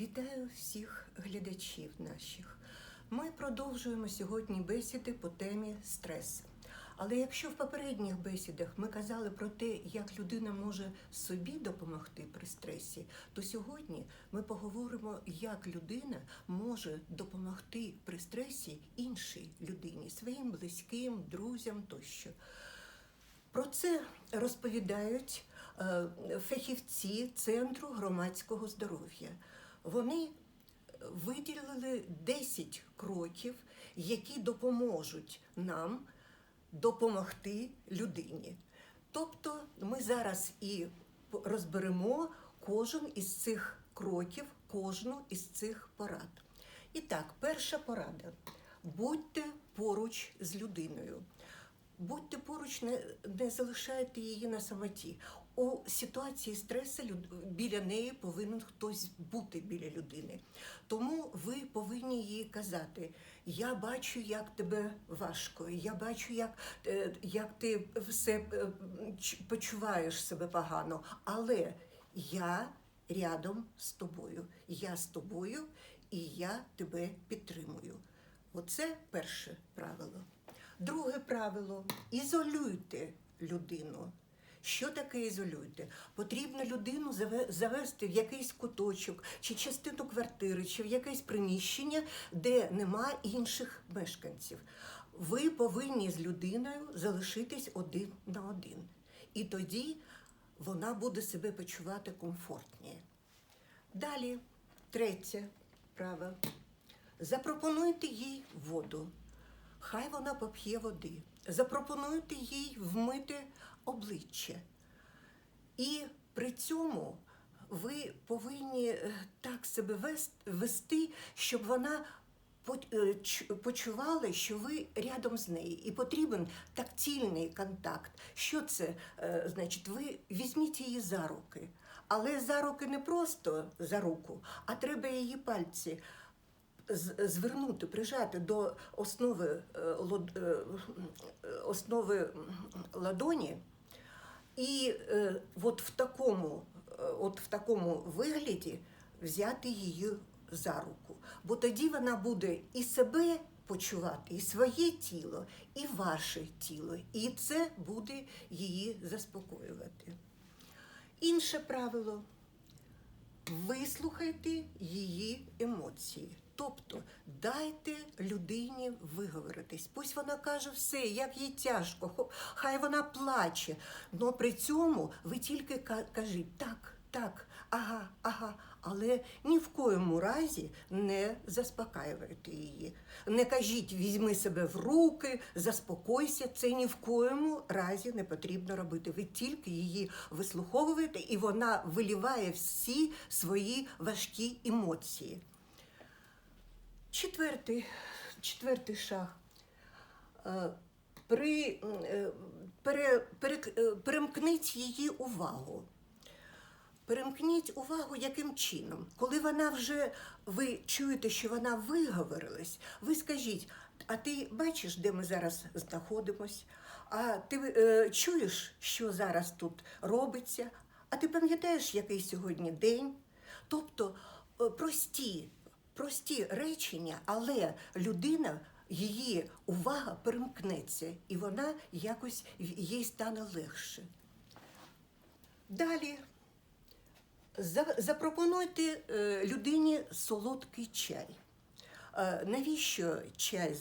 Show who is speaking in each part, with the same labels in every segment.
Speaker 1: Вітаю всіх глядачів наших. Ми продовжуємо сьогодні бесіди по темі стрес. Але якщо в попередніх бесідах ми казали про те, як людина може собі допомогти при стресі, то сьогодні ми поговоримо, як людина може допомогти при стресі іншій людині, своїм близьким, друзям тощо. Про це розповідають е, фахівці Центру громадського здоров'я. Вони виділили 10 кроків, які допоможуть нам допомогти людині. Тобто ми зараз і розберемо кожен із цих кроків, кожну із цих порад. І так, перша порада: будьте поруч з людиною. Будьте поруч, не, не залишайте її на самоті. У ситуації стресу біля неї повинен хтось бути біля людини. Тому ви повинні їй казати: я бачу, як тебе важко, я бачу, як, е, як ти все е, почуваєш себе погано, але я рядом з тобою. Я з тобою і я тебе підтримую. Оце перше правило. Друге правило ізолюйте людину. Що таке ізолюйте? Потрібно людину завести в якийсь куточок, чи частину квартири, чи в якесь приміщення, де нема інших мешканців. Ви повинні з людиною залишитись один на один. І тоді вона буде себе почувати комфортніше. Далі, третє право. Запропонуйте їй воду. Хай вона поп'є води. Запропонуйте їй вмити обличчя. І при цьому ви повинні е, так себе вести, щоб вона е, почувала, що ви рядом з нею. І потрібен тактильний контакт. Що це? Е, Значить, ви візьміть її за руки. Але за руки не просто за руку, а треба її пальці звернути, прижати до основи, е, е, основи ладоні. І е, от в такому, от в такому вигляді взяти її за руку. Бо тоді вона буде і себе почувати, і своє тіло, і ваше тіло. І це буде її заспокоювати. Інше правило вислухайте її емоції. Тобто дайте людині виговоритись. Пусть вона каже все, як їй тяжко, хай вона плаче. але при цьому ви тільки кажіть так, так, ага, ага. Але ні в коєму разі не заспокаюйте її. Не кажіть, візьми себе в руки, заспокойся. Це ні в коєму разі не потрібно робити. Ви тільки її вислуховуєте, і вона виліває всі свої важкі емоції. Четвертий, четвертий шаг. Е, При, е, пере, пере, е, перемкніть її увагу. Перемкніть увагу, яким чином. Коли вона вже, ви чуєте, що вона виговорилась, ви скажіть, а ти бачиш, де ми зараз знаходимось? А ти е, чуєш, що зараз тут робиться? А ти пам'ятаєш, який сьогодні день? Тобто прості, прості речення, але людина, її увага перемкнеться, і вона якось їй стане легше. Далі запропонуйте е, людині солодкий чай. Е, Навіщо чай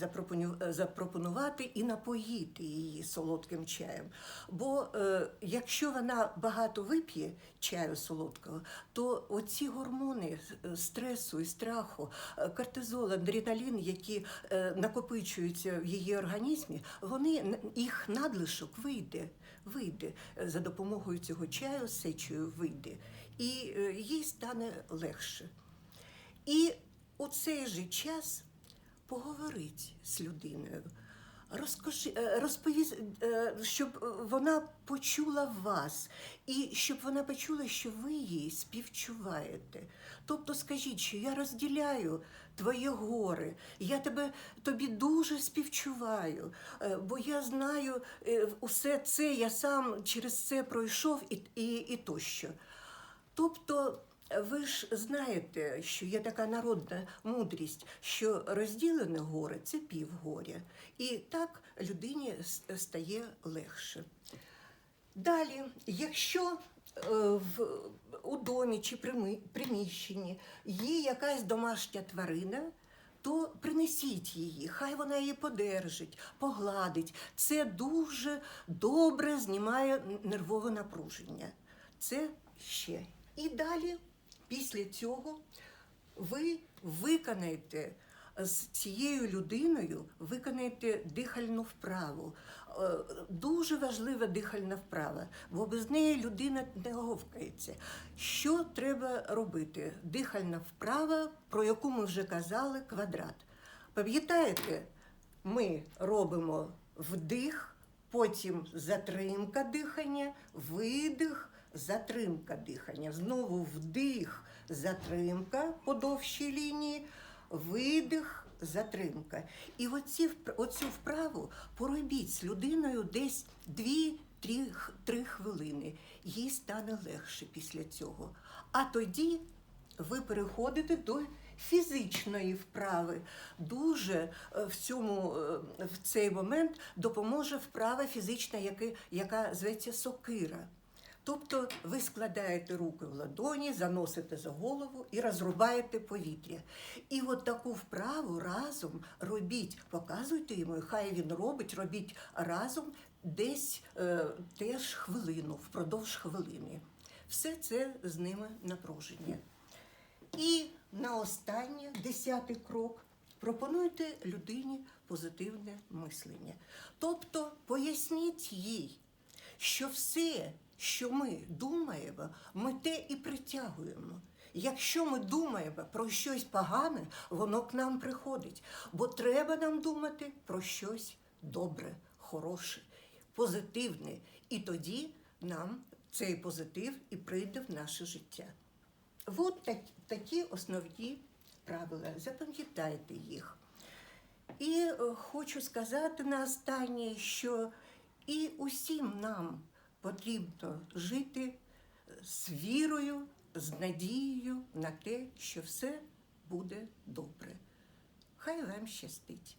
Speaker 1: е, запропонувати і напоїти її солодким чаєм? Бо е, якщо вона багато вип'є чаю солодкого, то оці гормони стресу і страху, кортизол, адреналін, які накопичуються в її організмі, вони їх надлишок вийде, вийде за допомогою цього чаю, сечою вийде, і їй стане легше. І у цей же час поговоріть з людиною. Е, розповість, е, щоб вона почула вас, і щоб вона почула, що ви їй співчуваєте. Тобто скажіть, що я розділяю твоє горе, я тебе тобі дуже співчуваю, е, бо я знаю усе це, я сам через це пройшов і, і, і тощо. Тобто Ви ж знаєте, що є така народна мудрість, що розділене горе це півгоря. І так людині стає легше. Далі, якщо е, в, у домі чи приміщенні є якась домашня тварина, то принесіть її, хай вона її подержить, погладить. Це дуже добре знімає нервове напруження. Це ще. І далі, після цього, ви виконаєте з цією людиною виконаєте дихальну вправу. Е, Дуже важлива дихальна вправа, бо без неї людина не говкається. Що треба робити? Дихальна вправа, про яку ми вже казали, квадрат. Пам'ятаєте, ми робимо вдих, потім затримка дихання, видих, затримка дихання. Знову вдих, затримка по довшій лінії, видих, затримка. І оці, оцю вправу поробіть з людиною десь 2-3 хвилини. Їй стане легше після цього. А тоді ви переходите до фізичної вправи. Дуже е, в цьому е, в цей момент допоможе вправа фізична, яка, яка зветься сокира. Тобто ви складаєте руки в ладоні, заносите за голову і розрубаєте повітря. І от таку вправу разом робіть, показуйте йому, хай він робить, робіть разом десь е, теж хвилину, впродовж хвилини. Все це з ними напруження. І на останнє, десятий крок, пропонуйте людині позитивне мислення. Тобто поясніть їй, що все, що ми думаємо, ми те і притягуємо. Якщо ми думаємо про щось погане, воно к нам приходить. Бо треба нам думати про щось добре, хороше, позитивне. І тоді нам цей позитив і прийде в наше життя. От так, такі основні правила. Запам'ятайте їх. І е, хочу сказати на останнє, що і усім нам потрібно жити з вірою, з надією на те, що все буде добре. Хай вам щастить.